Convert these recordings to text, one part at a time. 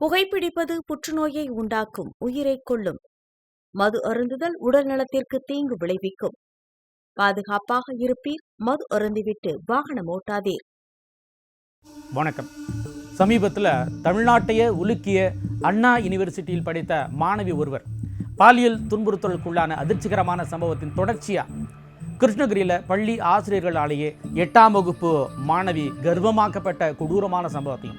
புகைப்பிடிப்பது புற்றுநோயை உண்டாக்கும் உயிரை கொள்ளும் மது அருந்துதல் உடல் நலத்திற்கு தீங்கு விளைவிக்கும். பாதுகாப்பாக இருப்பீர் மது அருந்திவிட்டு வாகனம் ஓட்டாதீர். வணக்கம். சமீபத்தில் தமிழ்நாட்டையே உலுக்கிய அண்ணா யூனிவர்சிட்டியில் படித்த மாணவி ஒருவர் பாலியல் துன்புறுத்தலுக்குள்ளான அதிர்ச்சிகரமான சம்பவத்தின் தொடர்ச்சியா? கிருஷ்ணகிரியில் பள்ளி ஆசிரியர்களாலேயே எட்டாம் வகுப்பு மாணவி கர்வமாக்கப்பட்ட கொடூரமான சம்பவத்தையும்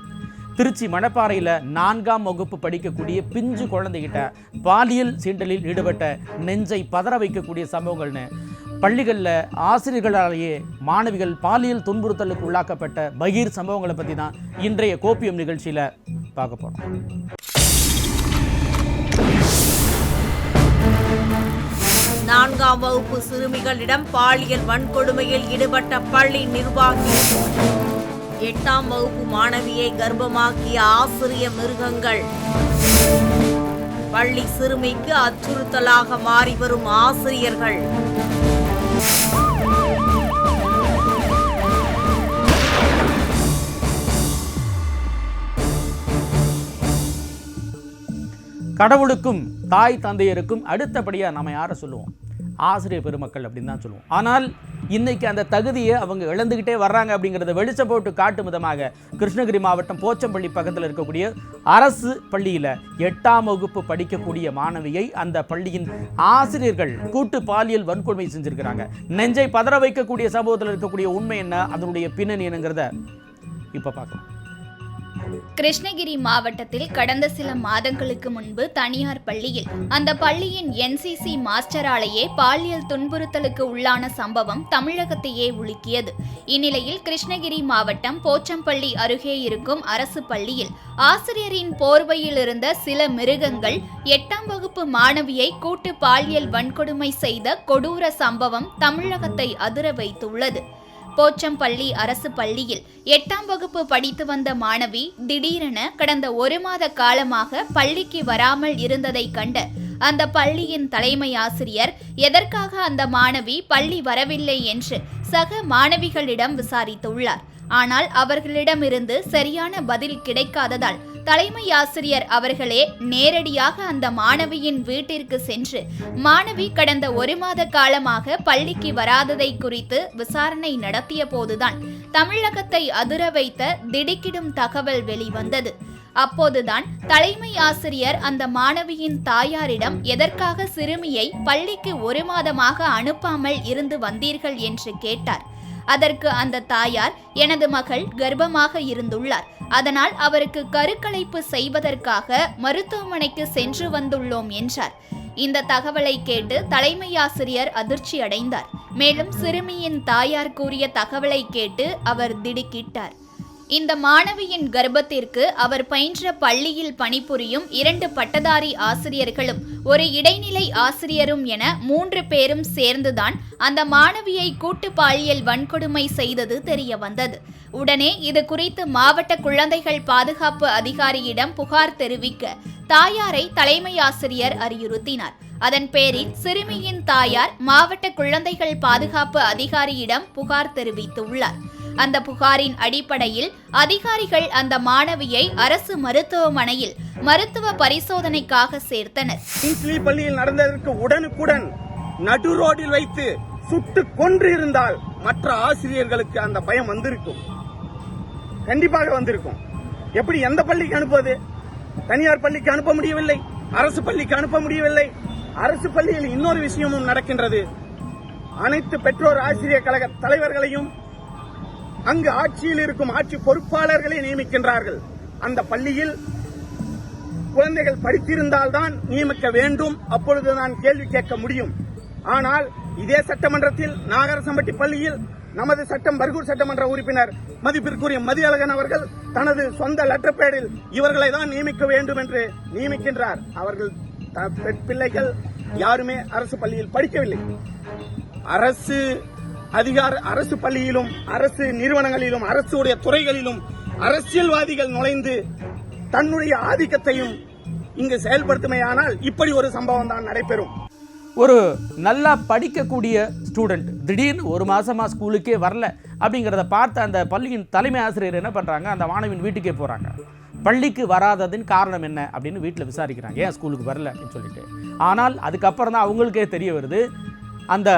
திருச்சி மணப்பாறையில் நான்காம் வகுப்பு படிக்கக்கூடிய பிஞ்சு குழந்தைகிட்ட பாலியல் சீண்டலில் ஈடுபட்ட நெஞ்சை பதற வைக்கக்கூடிய சம்பவங்கள்னு பள்ளிகளில் ஆசிரியர்களாலேயே மாணவிகள் பாலியல் துன்புறுத்தலுக்கு உள்ளாக்கப்பட்ட பகீர் சம்பவங்களை பற்றி தான் இன்றைய கோப்பியம் நிகழ்ச்சியில் பார்க்க போகிறோம் நான்காம் வகுப்பு சிறுமிகளிடம் பாலியல் வன்கொடுமையில் ஈடுபட்ட பள்ளி நிர்வாகி எட்டாம் வகுப்பு மாணவியை கர்ப்பமாக்கிய ஆசிரிய மிருகங்கள். பள்ளி சிறுமிக்கு அச்சுறுத்தலாக மாறி வரும் ஆசிரியர்கள். கடவுளுக்கும் தாய் தந்தையருக்கும் அடுத்தபடியாக நம்ம யாரை சொல்லுவோம்? ஆசிரியர் பெருமக்கள் அப்படின்னு தான் சொல்லுவோம். ஆனால் இன்றைக்கி அந்த தகுதியை அவங்க இழந்துக்கிட்டே வர்றாங்க அப்படிங்கிறத வெளிச்சம் போட்டு காட்டும் விதமாக கிருஷ்ணகிரி மாவட்டம் போச்சம்பள்ளி பக்கத்தில் இருக்கக்கூடிய அரசு பள்ளியில் எட்டாம் வகுப்பு படிக்கக்கூடிய மாணவியை அந்த பள்ளியின் ஆசிரியர்கள் கூட்டு பாலியல் வன்கொடுமை செஞ்சுருக்கிறாங்க. நெஞ்சை பதற வைக்கக்கூடிய சம்பவத்தில் இருக்கக்கூடிய உண்மை என்ன? அதனுடைய பின்னணி என்னங்கிறத இப்போ பார்க்கலாம். கிருஷ்ணகிரி மாவட்டத்தில் கடந்த சில மாதங்களுக்கு முன்பு தனியார் பள்ளியில் அந்த பள்ளியின் என்சிசி மாஸ்டராலேயே பாலியல் துன்புறுத்தலுக்கு உள்ளான சம்பவம் தமிழகத்தையே உலுக்கியது. இந்நிலையில் கிருஷ்ணகிரி மாவட்டம் போச்சம்பள்ளி அருகே இருக்கும் அரசு பள்ளியில் ஆசிரியரின் போர்வையில் இருந்த சில மிருகங்கள் எட்டாம் வகுப்பு மாணவியை கூட்டு பாலியல் வன்கொடுமை செய்த கொடூர சம்பவம் தமிழகத்தை அதிர வைத்துள்ளது. போச்சம்பள்ளி அரசு பள்ளியில் எட்டாம் வகுப்பு படித்து வந்த மாணவி திடீரென கடந்த ஒரு மாத காலமாக பள்ளிக்கு வராமல் இருந்ததை கண்ட அந்த பள்ளியின் தலைமை ஆசிரியர் எதற்காக அந்த மாணவி பள்ளி வரவில்லை? என்று சக மாணவிகளிடம் விசாரித்துள்ளார். ஆனால் அவர்களிடமிருந்து சரியான பதில் கிடைக்காததால் தலைமை ஆசிரியர் அவர்களே நேரடியாக அந்த மாணவியின் வீட்டிற்கு சென்று மாணவி கடந்த ஒரு மாத காலமாக பள்ளிக்கு வராததை குறித்து விசாரணை நடத்திய போதுதான் தமிழகத்தை அதிர வைத்த திடுக்கிடும் தகவல் வெளிவந்தது. அப்போதுதான் தலைமை ஆசிரியர் அந்த மாணவியின் தாயாரிடம் எதற்காக சிறுமியை பள்ளிக்கு ஒரு மாதமாக அனுப்பாமல் இருந்து வந்தீர்கள் என்று கேட்டார். அதற்கு அந்த தாயார் எனது மகள் கர்ப்பமாக இருந்துள்ளார். அதனால் அவருக்கு கருக்கலைப்பு செய்வதற்காக மருத்துவமனைக்கு சென்று வந்துள்ளோம் என்றார். இந்த தகவலை கேட்டு தலைமை ஆசிரியர் அதிர்ச்சி அடைந்தார். மேலும் சிறுமியின் தாயார் கூறிய தகவலை கேட்டு அவர் திடுக்கிட்டார். இந்த மாணவியின் கர்ப்பத்திற்கு அவர் பயின்ற பள்ளியில் பணிபுரியும் இரண்டு பட்டதாரி ஆசிரியர்களும் ஒரு இடைநிலை ஆசிரியரும் என மூன்று பேரும் சேர்ந்துதான் அந்த மாணவியை கூட்டு பாலியல் வன்கொடுமை செய்தது தெரிய வந்தது உடனே இது குறித்து மாவட்ட குழந்தைகள் பாதுகாப்பு அதிகாரியிடம் புகார் தெரிவிக்க தாயாரை தலைமை ஆசிரியர் அறிவுறுத்தினார். அதன் பேரில் சிறுமியின் தாயார் மாவட்ட குழந்தைகள் பாதுகாப்பு அதிகாரியிடம் புகார் தெரிவித்துள்ளார். அந்த புகாரின் அடிப்படையில் அதிகாரிகள் அந்த மாணவியை அரசு மருத்துவமனையில் மருத்துவ பரிசோதனைக்காக சேர்த்தனர். கிங்ஸ்லி பள்ளியில் நடந்ததற்கு உடனுக்குடன் நடு ரோடில் வைத்து சுட்டு கொன்று இருந்தால் மற்ற ஆசிரியர்களுக்கு அந்த பயம் வந்திருக்கும். கண்டிப்பாக வந்திருக்கும். எப்படி எந்த பள்ளிக்கு அனுப்புவது? தனியார் பள்ளிக்கு அனுப்ப முடியவில்லை அரசு பள்ளிக்கு அனுப்ப முடியவில்லை. அரசு பள்ளியில் இன்னொரு விஷயமும் நடக்கின்றது. அனைத்து பெற்றோர் ஆசிரியர் கழக தலைவர்களையும் அங்கு ஆட்சியில் இருக்கும் ஆட்சி பொறுப்பாளர்களை நியமிக்கின்றார்கள். அந்த பள்ளியில் குழந்தைகள் படித்திருந்தால்தான் நியமிக்க வேண்டும். அப்பொழுது நான் கேள்வி கேட்க முடியும். ஆனால் இதே சட்டமன்றத்தில் நாகரசம்பட்டி பள்ளியில் நமது சட்டம் பர்கூர் சட்டமன்ற உறுப்பினர் மதிப்பிற்குரிய மதியழகன் அவர்கள் தனது சொந்த லெட்டர் பேடில் இவர்களை தான் நியமிக்க வேண்டும் என்று நியமிக்கின்றார். அவர்கள் பிள்ளைகள் யாருமே அரசு பள்ளியில் படிக்கவில்லை. அரசு அதிகார அரசு பள்ளியிலும் அரசு நிறுவனங்களிலும் அரசுடைய துறைகளிலும் அரசியல்வாதிகள் நுழைந்து தன்னுடைய ஆதிக்கத்தையும் இங்கு செயல்படுத்துமையானால் இப்படி ஒரு சம்பவம் தான் நடைபெறும். ஒரு நல்லா படிக்கக்கூடிய ஸ்டூடெண்ட் திடீர்னு ஒரு மாசமா ஸ்கூலுக்கே வரல அப்படிங்கிறத பார்த்த அந்த பள்ளியின் தலைமை ஆசிரியர் என்ன பண்ணுறாங்க அந்த மாணவியின் வீட்டுக்கே போகிறாங்க பள்ளிக்கு வராததின் காரணம் என்ன அப்படின்னு வீட்டில் விசாரிக்கிறாங்க. ஏன் ஸ்கூலுக்கு வரல அப்படின்னு சொல்லிட்டு. ஆனால் அதுக்கப்புறம் தான் அவங்களுக்கே தெரிய வருது. அந்த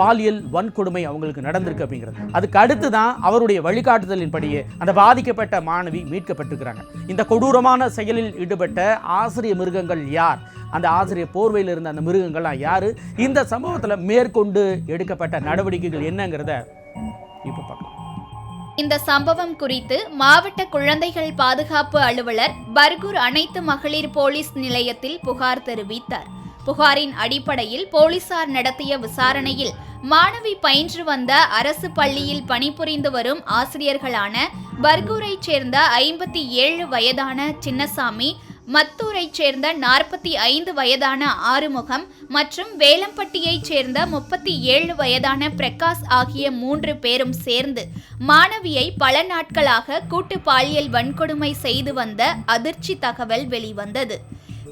பாலியல் வன்கொடுமை அவங்களுக்கு நடந்திருக்கு அப்படிங்கிறது. அதுக்கு அடுத்து தான் அவருடைய வழிகாட்டுதலின்படியே அந்த பாதிக்கப்பட்ட மாணவி மீட்கப்பட்டிருக்கிறாங்க. இந்த கொடூரமான செயலில் ஈடுபட்ட ஆசிரிய மிருகங்கள் யார்? அந்த ஆசிரியர் போர்வையில் இருந்த அந்த மிருகங்கள்லாம் யார்? இந்த சம்பவத்தில் மேற்கொண்டு எடுக்கப்பட்ட நடவடிக்கைகள் என்னங்கிறத இப்போ பார்க்கலாம். இந்த சம்பவம் குறித்து மாவட்ட குழந்தைகள் பாதுகாப்பு அலுவலர் பர்கூர் அனைத்து மகளிர் போலீஸ் நிலையத்தில் புகார் தெரிவித்தார். புகாரின் அடிப்படையில் போலீசார் நடத்திய விசாரணையில் மாணவி பயின்று வந்த அரசு பள்ளியில் பணிபுரிந்து வரும் ஆசிரியர்களான பர்கூரைச் சேர்ந்த ஐம்பத்தி ஏழு வயதான சின்னசாமி மத்தூரைச் சேர்ந்த நாற்பத்தி ஐந்து வயதான ஆறுமுகம் மற்றும் வேலம்பட்டியைச் சேர்ந்த முப்பத்தி ஏழு வயதான பிரகாஷ் ஆகிய மூன்று பேரும் சேர்ந்து மாணவியை பல நாட்களாக கூட்டு பாலியல் வன்கொடுமை செய்து வந்த அதிர்ச்சி தகவல் வெளிவந்தது.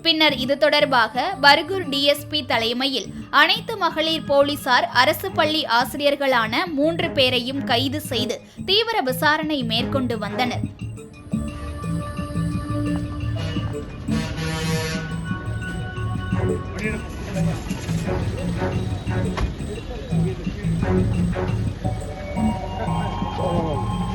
பின்னர் இது தொடர்பாக பர்கூர் டிஎஸ்பி தலைமையில் அனைத்து மகளிர் போலீசார் அரசு பள்ளி ஆசிரியர்களான மூன்று பேரையும் கைது செய்து தீவிர விசாரணை மேற்கொண்டு வந்தனர். Oh.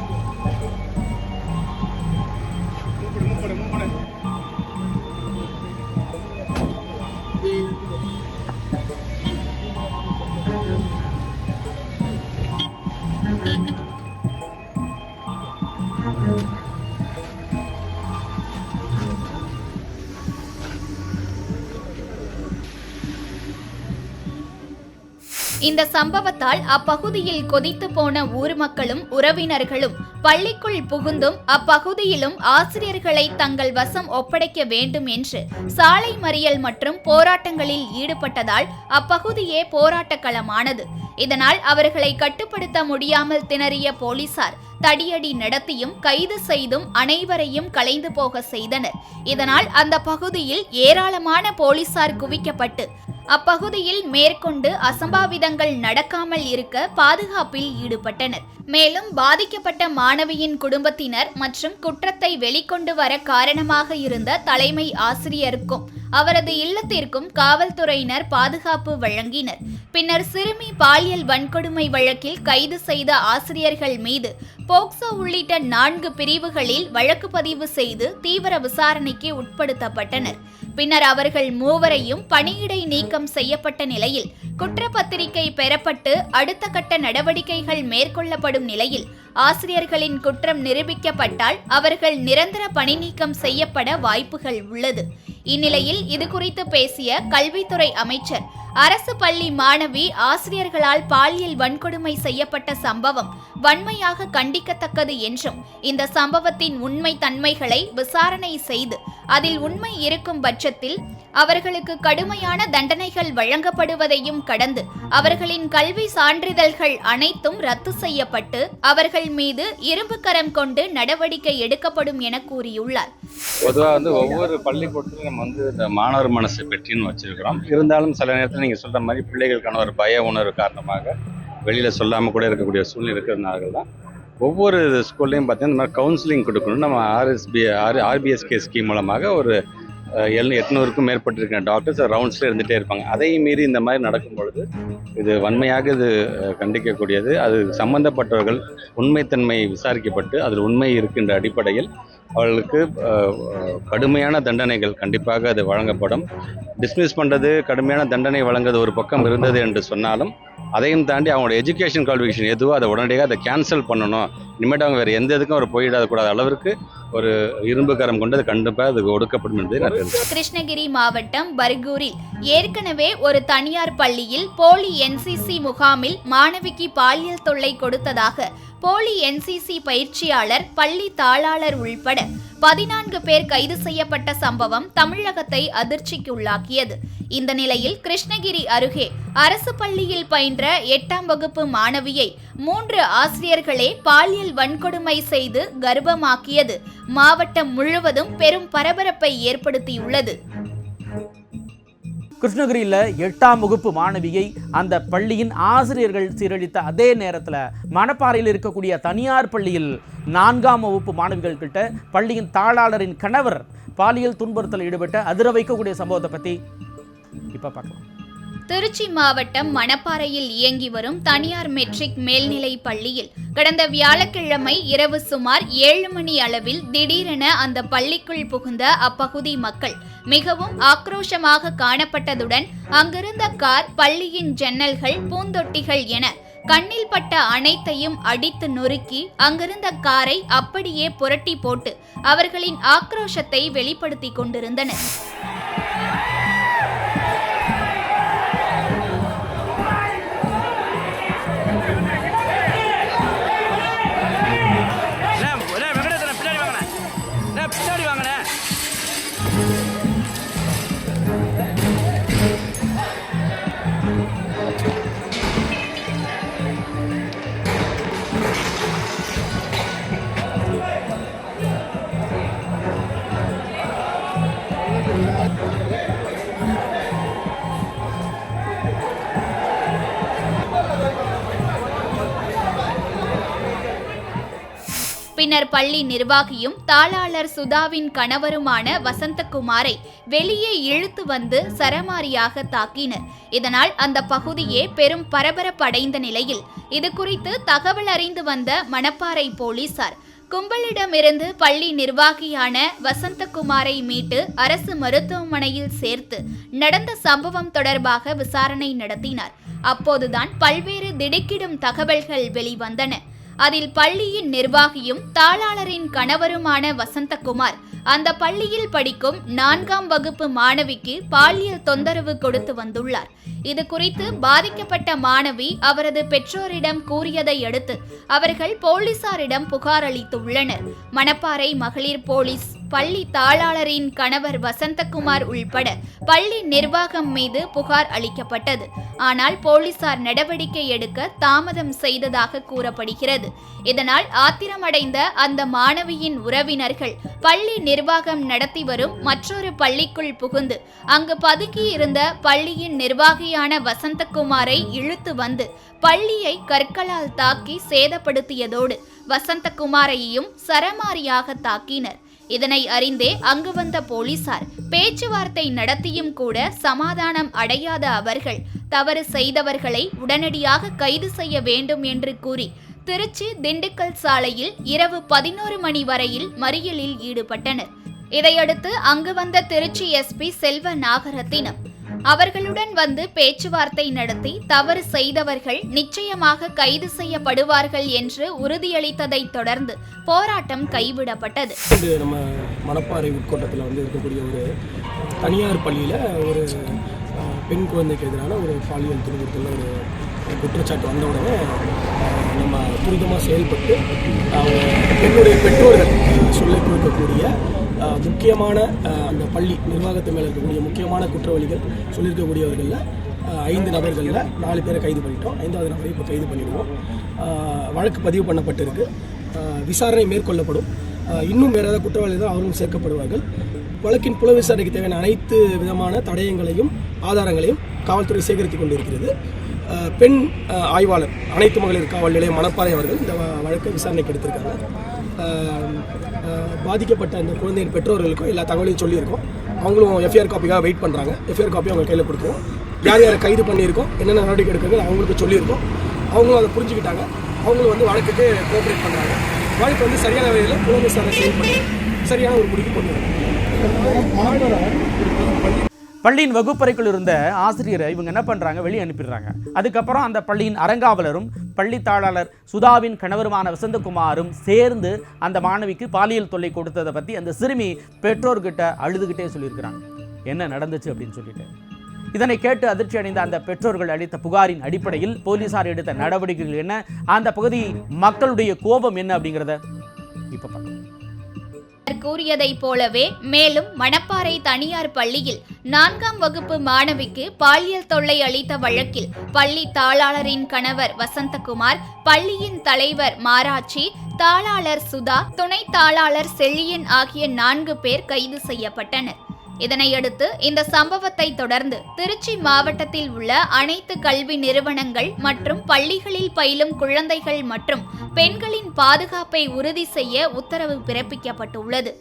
இந்த சம்பவத்தால் அப்பகுதியில் கொதித்து போன ஊர் மக்களும் உறவினர்களும் பள்ளிக்குள் புகுந்தும் அப்பகுதியிலும் ஆசிரியர்களை தங்கள் வசம் ஒப்படைக்க வேண்டும் என்று சாலை மறியல் மற்றும் போராட்டங்களில் ஈடுபட்டதால் அப்பகுதியே போராட்ட களமானது இதனால் அவர்களை கட்டுப்படுத்த முடியாமல் திணறிய போலீசார் தடியடி நடத்தியும் கைது செய்தும் அனைவரையும் கலைந்து போக செய்தனர். இதனால் அந்த பகுதியில் ஏராளமான போலீசார் குவிக்கப்பட்டு அப்பகுதியில் மேற்கொண்டு அசம்பாவிதங்கள் நடக்காமல் இருக்க பாதுகாப்பில் ஈடுபட்டனர். மேலும் பாதிக்கப்பட்ட மாணவியின் குடும்பத்தினர் மற்றும் குற்றத்தை வெளிக்கொண்டு வர காரணமாக இருந்த தலைமை ஆசிரியருக்கும் அவரது இல்லத்திற்கும் காவல்துறையினர் பாதுகாப்பு வழங்கினர். பின்னர் சிறுமி பாலியல் வன்கொடுமை வழக்கில் கைது செய்த ஆசிரியர்கள் மீது போக்சோ உள்ளிட்ட நான்கு பிரிவுகளில் வழக்கு பதிவு செய்து தீவிர விசாரணைக்கு உட்படுத்தப்பட்டனர். பின்னர் அவர்கள் மூவரையும் பணியிடை நீக்கம் செய்யப்பட்ட நிலையில் குற்றப்பத்திரிகை பெறப்பட்டு அடுத்த கட்ட நடவடிக்கைகள் மேற்கொள்ளப்படும் நிலையில் ஆசிரியர்களின் குற்றம் நிரூபிக்கப்பட்டால் அவர்கள் நிரந்தர பணி நீக்கம் செய்யப்பட வாய்ப்புகள் உள்ளது. இந்நிலையில் இதுகுறித்து பேசிய கல்வித்துறை அமைச்சர் அரசு பள்ளி மாணவி ஆசிரியர்களால் பாலியல் வன்கொடுமை செய்யப்பட்ட சம்பவம் வன்மையாக கண்டிக்கத்தக்கது என்றும் இந்த சம்பவத்தின் உண்மை தன்மைகளை விசாரணை செய்து அதில் உண்மை இருக்கும் பட்சத்தில் அவர்களுக்கு கடுமையான தண்டனைகள் வழங்கப்படுவதையும் கடந்து அவர்களின் கல்வி சான்றிதழ்கள் அனைத்தும் ரத்து செய்யப்பட்டு அவர்கள் மீது இரும்பு கரம் கொண்டு நடவடிக்கை எடுக்கப்படும் என கூறியுள்ளார். பொதுவாக வந்து ஒவ்வொரு பள்ளிக்கூடத்திலும் நம்ம வந்து இந்த மாணவர் மனசு பெற்றின்னு வச்சிருக்கிறோம். இருந்தாலும் சில நேரத்தில் நீங்கள் சொல்கிற மாதிரி பிள்ளைகளுக்கான ஒரு பய உணர்வு காரணமாக வெளியில் சொல்லாமல் கூட இருக்கக்கூடிய சூழ்நிலை இருக்கிறதுனால தான் ஒவ்வொரு ஸ்கூல்லையும் பார்த்தீங்கன்னா இந்த மாதிரி கவுன்சிலிங் கொடுக்கணும் நம்ம ஆர்எஸ்பி ஆர் ஆர்பிஎஸ்கே ஸ்கீம் மூலமாக ஒரு எல் எட்நூறுக்கும் மேற்பட்டிருக்கிற டாக்டர்ஸ் ரவுண்ட்ஸில் இருந்துகிட்டே இருப்பாங்க. அதையும் மீறி இந்த மாதிரி நடக்கும் பொழுது இது வன்மையாக இது கண்டிக்கக்கூடியது. அது சம்பந்தப்பட்டவர்கள் உண்மைத்தன்மை விசாரிக்கப்பட்டு அதில் உண்மை இருக்கின்ற அடிப்படையில் அவர்களுக்கு கடுமையான தண்டனைகள் கண்டிப்பாக அது வழங்கப்படும். டிஸ்மிஸ் பண்ணுறது கடுமையான தண்டனை வழங்குறது ஒரு பக்கம் இருந்தது என்று சொன்னாலும் அதையும் தாண்டி அவங்களோட எஜுகேஷன் குவாலிஃபிகேஷன் எதுவோ அதை உடனடியாக அதை கேன்சல் பண்ணணும். இனிமேட்டு அவங்க வேறு எந்த இதுக்கும் அவர் போயிடாத அளவிற்கு ஒரு இரும்பு கரம் கொண்டு அது கண்டிப்பாக அது ஒடுக்கப்படும் என்பதை நான் தெரிவித்துக்கிறேன். கிருஷ்ணகிரி மாவட்டம் பர்கூரில் ஏற்கனவே ஒரு தனியார் பள்ளியில் போலி என்சிசி முகாமில் மாணவிக்கு பாலியல் தொல்லை கொடுத்ததாக போலி என்சிசி பயிற்சியாளர் பள்ளி தாளாளர் உள்பட பதினான்கு பேர் கைது செய்யப்பட்ட சம்பவம் தமிழகத்தை அதிர்ச்சிக்கு உள்ளாக்கியது இந்த நிலையில் கிருஷ்ணகிரி அருகே அரசு பள்ளியில் பயின்ற எட்டாம் வகுப்பு மாணவியை மூன்று ஆசிரியர்களே பாலியல் வன்கொடுமை செய்து கர்ப்பமாக்கியது. மாவட்டம் முழுவதும் பெரும் பரபரப்பை ஏற்படுத்தியுள்ளது. கிருஷ்ணகிரியில் எட்டாம் வகுப்பு மாணவியை அந்த பள்ளியின் ஆசிரியர்கள் சீரழித்த அதே நேரத்தில் மணப்பாறையில் இருக்கக்கூடிய தனியார் பள்ளியில் நான்காம் வகுப்பு மாணவிகள் கிட்ட பள்ளியின் தாளாளரின் கணவர் பாலியல் துன்புறுத்தல் ஈடுபட்ட அதிர வைக்கக்கூடிய சம்பவத்தை பற்றி இப்போ பார்க்கலாம். திருச்சி மாவட்டம் மணப்பாறையில் இயங்கி வரும் தனியார் மெட்ரிக் மேல்நிலை பள்ளியில் கடந்த வியாழக்கிழமை இரவு சுமார் ஏழு மணி அளவில் திடீரென அந்த பள்ளிக்குள் புகுந்த அப்பகுதி மக்கள் மிகவும் ஆக்ரோஷமாக காணப்பட்டதுடன் அங்கிருந்த கார் பள்ளியின் ஜன்னல்கள் பூந்தொட்டிகள் என கண்ணில் பட்ட அனைத்தையும் அடித்து நொறுக்கி அங்கிருந்த காரை அப்படியே புரட்டி போட்டு அவர்களின் ஆக்ரோஷத்தை வெளிப்படுத்திக் கொண்டிருந்தனர். பின்னர் பள்ளி நிர்வாகியும் தாளாளர் சுதாவின் கணவருமான வசந்தகுமாரை வெளியே இழுத்து வந்து சரமாரியாக தாக்கினர். இதனால் அந்த பகுதியே பெரும் பரபரப்படைந்த நிலையில் இது குறித்து தகவல் அறிந்து வந்த மணப்பாறை போலீசார். கும்பலிடமிருந்து பள்ளி நிர்வாகியான வசந்தகுமாரை மீட்டு அரசு மருத்துவமனையில் சேர்த்து நடந்த சம்பவம் தொடர்பாக விசாரணை நடத்தினார். அப்போதுதான் பல்வேறு திடுக்கிடும் தகவல்கள் வெளிவந்தன. அதில் பள்ளியின் நிர்வாகியும் தாளாளரின் கணவருமான வசந்தகுமார். அந்த பள்ளியில் படிக்கும் நான்காம் வகுப்பு மாணவிக்கு பாலியல் தொந்தரவு கொடுத்து வந்துள்ளார். இது குறித்து பாதிக்கப்பட்ட மாணவி அவரது பெற்றோரிடம் கூறியதை அடுத்து அவர்கள் போலீசாரிடம் புகார் அளித்துள்ளனர். மணப்பாறை மகளிர் போலீஸ் பள்ளி தாளாளரின் கணவர் வசந்தகுமார் உள்பட பள்ளி நிர்வாகம் மீது புகார் அளிக்கப்பட்டது. ஆனால் போலீசார் நடவடிக்கை எடுக்க தாமதம் செய்ததாக கூறப்படுகிறது. இதனால் ஆத்திரமடைந்த அந்த மாணவியின் உறவினர்கள் பள்ளி நிர்வாகம் நடத்தி வரும் மற்றொரு பள்ளிக்குள் புகுந்து அங்கு பதுக்கியிருந்த பள்ளியின் நிர்வாகியான வசந்தகுமாரை இழுத்து வந்து பள்ளியை கற்களால் தாக்கி சேதப்படுத்தியதோடு வசந்தகுமாரையும் சரமாரியாக தாக்கினர். இதனை அறிந்தே அங்கு வந்த போலீசார் பேச்சுவார்த்தை நடத்தியும் கூட சமாதானம் அடையாத அவர்கள் தவறு செய்தவர்களை உடனடியாக கைது செய்ய வேண்டும் என்று கூறி திருச்சி திண்டுக்கல் சாலையில் இரவு பதினோரு மணி வரையில் மறியலில் ஈடுபட்டனர். இதையடுத்து அங்கு வந்த திருச்சி எஸ்பி செல்வ நாகரத்தினம் அவர்களுடன் வந்து பேச்சுவார்த்தை நடத்தி தவறு செய்தவர்கள் நிச்சயமாக கைது செய்யப்படுவார்கள் என்று உறுதியளித்ததைத் தொடர்ந்து போராட்டம் கைவிடப்பட்டது. நம்ம மணப்பாறை உட்கோட்டத்தில் வந்து இருக்கக்கூடிய ஒரு தனியார் பள்ளியில் ஒரு பெண் குழந்தைக்கு எதிரான ஒரு பாலியல் துன்புறுத்தல் ஒரு குற்றச்சாட்டு வந்த உடனே நம்ம துரிதமாக செயல்பட்டு அவங்க பெண்ணுடைய பெற்றோர்கள் சொல்லி கொடுக்கக்கூடிய முக்கியமான அந்த பள்ளி நிர்வாகத்து மேலே இருக்கக்கூடிய முக்கியமான குற்றவாளிகள் சொல்லியிருக்கக்கூடியவர்களில் ஐந்து நபர்களில் நாலு பேரை கைது பண்ணிட்டோம். ஐந்தாவது நபரை இப்போ கைது பண்ணிடுவோம். வழக்கு பதிவு பண்ணப்பட்டிருக்கு. விசாரணை மேற்கொள்ளப்படும். இன்னும் வேறு ஏதாவது குற்றவாளிகள் அவரும் சேர்க்கப்படுவார்கள். வழக்கின் புல விசாரணைக்கு தேவையான அனைத்து விதமான தடயங்களையும் ஆதாரங்களையும் காவல்துறை சேகரித்துக் கொண்டிருக்கிறது. பெண் ஆய்வாளர் அனைத்து மகளிர் காவல் நிலையம் மணப்பாறை அவர்கள் இந்த வழக்கை விசாரணைக்கு எடுத்திருக்காங்க. பாதிக்கப்பட்ட அந்த குழந்தையின் பெற்றோர்களுக்கும் எல்லா தகவலையும் சொல்லியிருக்கோம். அவங்களும் எஃப்ஐஆர் காப்பிக்காக வெயிட் பண்ணுறாங்க எஃப்ஐஆர் காப்பி அவங்க கையில் கொடுக்கும் யார் யாரை கைது பண்ணியிருக்கோம்? என்னென்ன நடவடிக்கை எடுக்கிறது அவங்களுக்கு சொல்லியிருக்கோம். அவங்களும் அதை புரிஞ்சுக்கிட்டாங்க. அவங்களும் வந்து வழக்குக்கு கோஆப்ரேட் பண்ணுறாங்க வழக்கு வந்து சரியான வகையில் புல விசாரணை செயல்பட்டு சரியான ஒரு முடிவு கொண்டு பள்ளியின் வகுப்பறைக்குள் இருந்த ஆசிரியரை இவங்க என்ன பண்ணுறாங்க வெளியே அனுப்பிடுறாங்க. அதுக்கப்புறம் அந்த பள்ளியின் அறங்காவலரும் பள்ளித்தாளர் சுதாவின் கணவருமான வசந்தகுமாரும் சேர்ந்து அந்த மாணவிக்கு பாலியல் தொல்லை கொடுத்ததை பற்றி அந்த சிறுமி பெற்றோர்கிட்ட அழுதுகிட்டே சொல்லியிருக்கிறாங்க. என்ன நடந்துச்சு அப்படின்னு சொல்லிட்டு. இதனை கேட்டு அதிர்ச்சி அடைந்த அந்த பெற்றோர்கள் அளித்த புகாரின் அடிப்படையில் போலீசார் எடுத்த நடவடிக்கைகள் என்ன? அந்த பகுதி மக்களுடைய கோபம் என்ன அப்படிங்கிறத இப்போ பார்க்கலாம். கூறியதைப் போலவே மேலும் மணப்பாறை தனியார் பள்ளியில் நான்காம் வகுப்பு மாணவிக்கு பாலியல் தொல்லை அளித்த வழக்கில் பள்ளி தாளாளரின் கணவர் வசந்தகுமார் பள்ளியின் தலைவர் மாராட்சி தாளாளர் சுதா துணை தாளாளர் செழியன் ஆகிய நான்கு பேர் கைது செய்யப்பட்டனர். இதனையடுத்து இந்த சம்பவத்தை தொடர்ந்து திருச்சி மாவட்டத்தில் உள்ள அனைத்து கல்வி நிறுவனங்கள் மற்றும் பள்ளிகளில் பயிலும் குழந்தைகள் மற்றும் பெண்களின் பாதுகாப்பை உறுதி செய்ய உத்தரவு பிறப்பிக்கப்பட்டுள்ளது.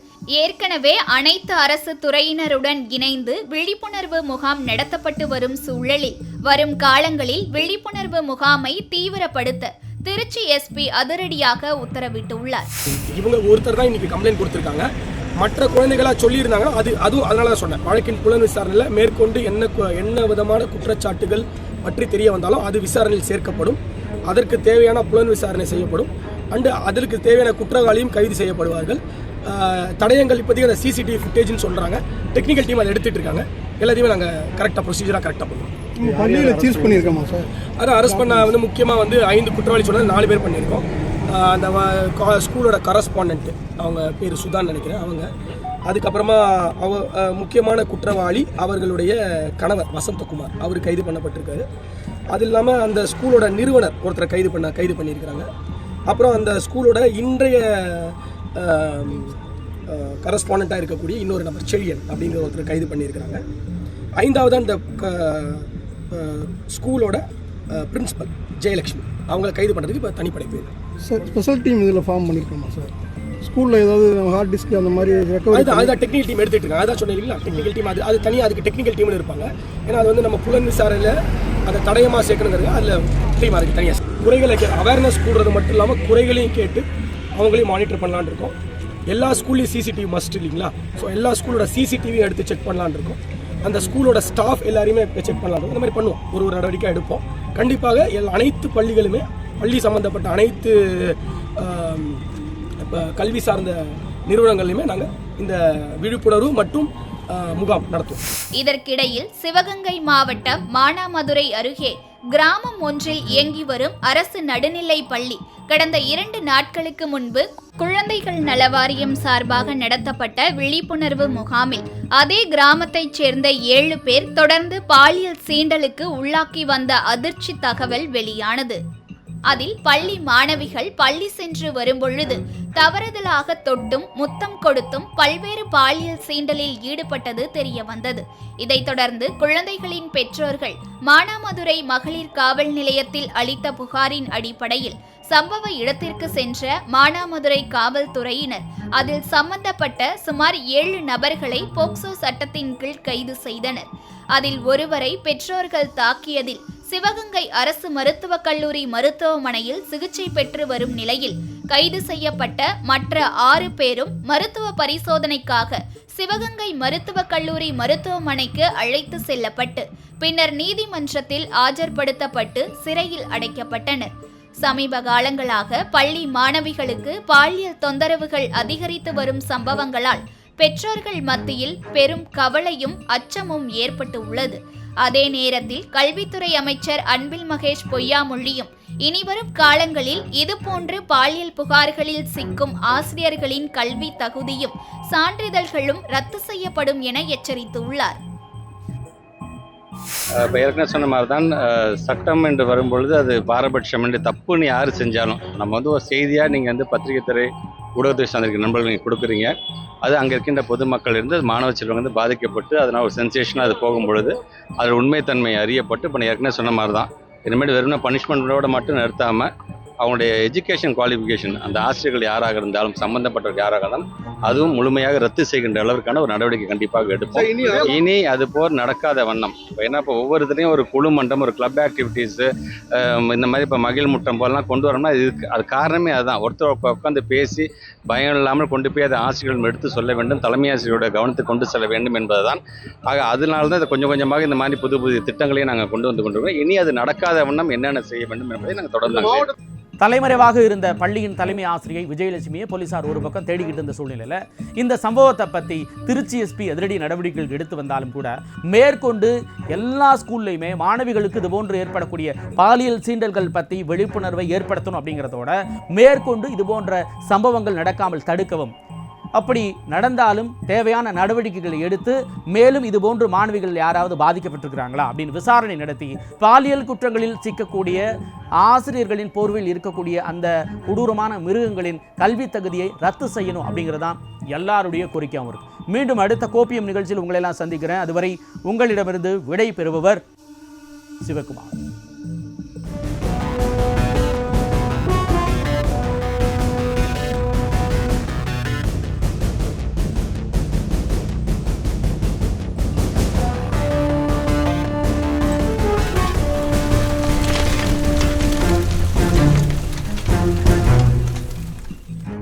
ஏற்கனவே அனைத்து அரசு துறையினருடன் இணைந்து விழிப்புணர்வு முகாம் நடத்தப்பட்டு வரும் சூழலில் வரும் காலங்களில் விழிப்புணர்வு முகாமை தீவிரப்படுத்த திருச்சி எஸ்பி அதிரடியாக உத்தரவிட்டுள்ளார். இவங்க ஒருத்தர் தான் இன்னைக்கு கம்ப்ளைண்ட் கொடுத்திருக்காங்க. மற்ற குழந்தைகளா சொல்லியிருந்தாங்கன்னா அது அதுவும் அதனால தான் சொன்னேன். வழக்கின் புலன் விசாரணையில் மேற்கொண்டு என்ன என்ன விதமான குற்றச்சாட்டுகள் பற்றி தெரிய வந்தாலும் அது விசாரணையில் சேர்க்கப்படும். அதற்கு தேவையான புலன் விசாரணை செய்யப்படும். அண்டு அதற்கு தேவையான குற்றவாளியும் கைது செய்யப்படுவார்கள். தடயங்கள் இப்போதைக்கு அந்த சிசிடிவி ஃபுட்டேஜ்னு சொல்கிறாங்க டெக்னிக்கல் டீம் அதை எடுத்துகிட்டு இருக்காங்க. எல்லாத்தையுமே நாங்கள் கரெக்டாக ப்ரொசீஜராக கரெக்டாக பண்ணுவோம். பள்ளியில் சீஸ் பண்ணியிருக்கோமா சார்? அதான் அரெஸ்ட் பண்ண வந்து முக்கியமாக வந்து ஐந்து குற்றவாளி சொன்னது நாலு பேர் பண்ணியிருக்கோம். அந்த கா- ஸ்கூலோட கரஸ்பாண்டன்ட்டு அவங்க பேர் சுதான் நினைக்கிறேன் அவங்க. அதுக்கப்புறமா அவ முக்கியமான குற்றவாளி அவர்களுடைய கணவர் வசந்தகுமார் அவர் கைது பண்ணப்பட்டிருக்காரு. அது இல்லாமல் அந்த ஸ்கூலோட நிறுவனர் ஒருத்தரை கைது பண்ண கைது பண்ணியிருக்கிறாங்க. அப்புறம் அந்த ஸ்கூலோட இன்றைய கரஸ்பாண்டாக இருக்கக்கூடிய இன்னொரு நபர் செழியன் அப்படிங்கிற ஒருத்தர் கைது பண்ணியிருக்கிறாங்க. ஐந்தாவது அந்த க- ஸ்கூலோட பிரின்ஸிபல் ஜெயலக்ஷ்மி அவங்கள கைது பண்ணுறதுக்கு இப்போ தனிப்படை போயிருக்கு. சார் ஸ்பெஷல் டீம் இதில் ஃபார்ம் பண்ணியிருக்கோமா சார் ஸ்கூலில் ஏதாவது ஹார்ட் டிஸ்க் அந்த மாதிரி ரெக்கவரி அதுதான் அதுதான் டெக்னிக்கல் டீம் எடுத்துட்டு இருக்காங்க. அதான் சொன்னீங்களா டெக்னிக்கல் டீம் அது அது தனியாக அதுக்கு டெக்னிக்கல் டீம்னு இருப்பாங்க. ஏன்னா அது வந்து நம்ம புலன் விசாரணையில் அதை தடயமாக சேர்க்கணுங்கிறது அதில் டீம் அதுக்கு தனியாக குறைகளை அவேர்னஸ் கூடுறது மட்டும் இல்லாமல் குறைகளையும் கேட்டு அவங்களையும் மானிட்டர் பண்ணலான்னு இருக்கோம். எல்லா ஸ்கூல்லையும் சிசிடிவி மஸ்ட் இல்லைங்களா? ஸோ எல்லா ஸ்கூலோட சிசிடிவியும் எடுத்து செக் பண்ணலான்னு இருக்கோம். அந்த ஸ்கூலோட ஸ்டாஃப் எல்லாரையுமே செக் பண்ணலாம் இந்த மாதிரி பண்ணுவோம். ஒரு ஒரு நடவடிக்கை எடுப்போம். கண்டிப்பாக எல்லா அனைத்து பள்ளிகளுமே பள்ளி சம்மந்தப்பட்ட அனைத்து கல்வி சார்ந்த நிறுவனங்கள்லையுமே நாங்கள் இந்த விழிப்புணர்வு மற்றும் முகாம் நடத்துவோம். இதற்கிடையில் சிவகங்கை மாவட்டம் மானாமதுரை அருகே கிராமம் ஒன்றில் இயங்கி வரும் அரசு நடுநிலை பள்ளி கடந்த இரண்டு நாட்களுக்கு முன்பு குழந்தைகள் நலவாரியம் சார்பாக நடத்தப்பட்ட விழிப்புணர்வு முகாமில் அதே கிராமத்தைச் சேர்ந்த ஏழு பேர் தொடர்ந்து பாலியல் சீண்டலுக்கு உள்ளாக்கி வந்த அதிர்ச்சி தகவல் வெளியானது. அதில் பள்ளி மாணவிகள் பள்ளி சென்று வரும்பொழுது தவறுதலாக தொட்டும் முத்தம் கொடுத்தும் பல்வேறு பாலியல் சீண்டலில் ஈடுபட்டது தெரிய வந்தது இதைத் தொடர்ந்து குழந்தைகளின் பெற்றோர்கள் மானாமதுரை மகளிர் காவல் நிலையத்தில் அளித்த புகாரின் அடிப்படையில் சம்பவ இடத்திற்கு சென்ற மானாமதுரை காவல்துறையினர். அதில் சம்பந்தப்பட்ட சுமார் ஏழு நபர்களை போக்சோ சட்டத்தின் கீழ் கைது செய்தனர். அதில் ஒருவரை பெற்றோர்கள் தாக்கியதில் சிவகங்கை அரசு மருத்துவக் கல்லூரி மருத்துவமனையில் சிகிச்சை பெற்று வரும் நிலையில் கைது செய்யப்பட்ட மற்ற ஆறு பேரும் மருத்துவ பரிசோதனைக்காக சிவகங்கை மருத்துவக் கல்லூரி மருத்துவமனைக்கு அழைத்து செல்லப்பட்டு பின்னர் நீதிமன்றத்தில் ஆஜர்படுத்தப்பட்டு சிறையில் அடைக்கப்பட்டனர். சமீப காலங்களாக பள்ளி மாணவிகளுக்கு பாலியல் தொந்தரவுகள் அதிகரித்து வரும் சம்பவங்களால் பெற்றோர்கள் மத்தியில் பெரும் கவலையும் அச்சமும் ஏற்பட்டு உள்ளது அதே நேரத்தில் கல்வித்துறை அமைச்சர் அன்பில் மகேஷ் பொய்யாமொழியும் இனிவரும் காலங்களில் இதுபோன்று பாலியல் புகார்களில் சிக்கும் ஆசிரியர்களின் கல்வி தகுதியும் சான்றிதழ்களும் ரத்து செய்யப்படும் என எச்சரித்துள்ளார். இப்போ ஏற்கனவே சொன்ன மாதிரி தான் சட்டம் என்று வரும்பொழுது அது பாரபட்சம் என்று தப்புன்னு யார் செஞ்சாலும். நம்ம வந்து ஒரு செய்தியாக நீங்கள் வந்து பத்திரிகை துறை ஊடகத்துறை சார்ந்திருக்க நண்பர்கள் நீங்கள் கொடுக்குறீங்க. அது அங்கே இருக்கின்ற பொதுமக்கள் இருந்து மாணவ செல்வங்க வந்து பாதிக்கப்பட்டு அதனால் ஒரு சென்சேஷனாக அது போகும் பொழுது அதில் உண்மைத்தன்மை அறியப்பட்டு இப்போ ஏற்கனவே சொன்ன மாதிரி தான் இனிமேல் வெறும் பனிஷ்மெண்ட்டோட மட்டும் நிறுத்தாமல் அவங்களுடைய எஜுகேஷன் குவாலிஃபிகேஷன் அந்த ஆசிரியர்கள் யாராக இருந்தாலும் சம்பந்தப்பட்டவர்கள் யாராக இருந்தாலும் அதுவும் முழுமையாக ரத்து செய்கின்ற அளவிற்கான ஒரு நடவடிக்கை கண்டிப்பாக எடுப்போம். இனி அது போர் நடக்காத வண்ணம். இப்போ என்ன இப்போ ஒவ்வொருத்தரையும் ஒரு குழு மன்றம் ஒரு கிளப் ஆக்டிவிட்டீஸு இந்த மாதிரி இப்போ மகிழ் முட்டம் போலலாம் கொண்டு வரணும்னா இதுக்கு அது காரணமே அதுதான். ஒருத்தர் உட்கா- உட்காந்து பேசி பயம் இல்லாமல் கொண்டு போய் அதை ஆசிரியர்கள் எடுத்து சொல்ல வேண்டும் தலைமை ஆசிரியரோட கவனத்துக்கு கொண்டு செல்ல வேண்டும் என்பதுதான். ஆக அதனால தான் இதை கொஞ்சம் கொஞ்சமாக இந்த மாதிரி புது புது திட்டங்களையும் நாங்கள் கொண்டு வந்து கொண்டு இனி அது நடக்காத வண்ணம் என்னென்ன செய்ய வேண்டும் என்பதை நாங்கள் தொடர்ந்து. தலைமறைவாக இருந்த பள்ளியின் தலைமை ஆசிரியை விஜயலட்சுமியை போலீசார் ஒரு பக்கம் தேடிக்கிட்டு இருந்த சூழ்நிலையில் இந்த சம்பவத்தை பற்றி திருச்சி எஸ்பி அதிரடி நடவடிக்கைகள் எடுத்து வந்தாலும் கூட மேற்கொண்டு எல்லா ஸ்கூல்லையுமே மாணவிகளுக்கு இதுபோன்று ஏற்படக்கூடிய பாலியல் சீண்டல்கள் பற்றி விழிப்புணர்வை ஏற்படுத்தணும் அப்படிங்கிறதோட மேற்கொண்டு இதுபோன்ற சம்பவங்கள் நடக்காமல் தடுக்கவும் அப்படி நடந்தாலும் தேவையான நடவடிக்கைகளை எடுத்து மேலும் இதுபோன்று மாணவிகள் யாராவது பாதிக்கப்பட்டிருக்கிறாங்களா அப்படின்னு விசாரணை நடத்தி பாலியல் குற்றங்களில் சிக்கக்கூடிய ஆசிரியர்களின் போர்வையில் இருக்கக்கூடிய அந்த கொடூரமான மிருகங்களின் கல்வி தகுதியை ரத்து செய்யணும் அப்படிங்கிறதான் எல்லாருடைய கோரிக்கையாகவும் இருக்கு. மீண்டும் அடுத்த கோப்பியம் நிகழ்ச்சியில் உங்களெல்லாம் சந்திக்கிறேன். அதுவரை உங்களிடமிருந்து விடை பெறுபவர் சிவகுமார்.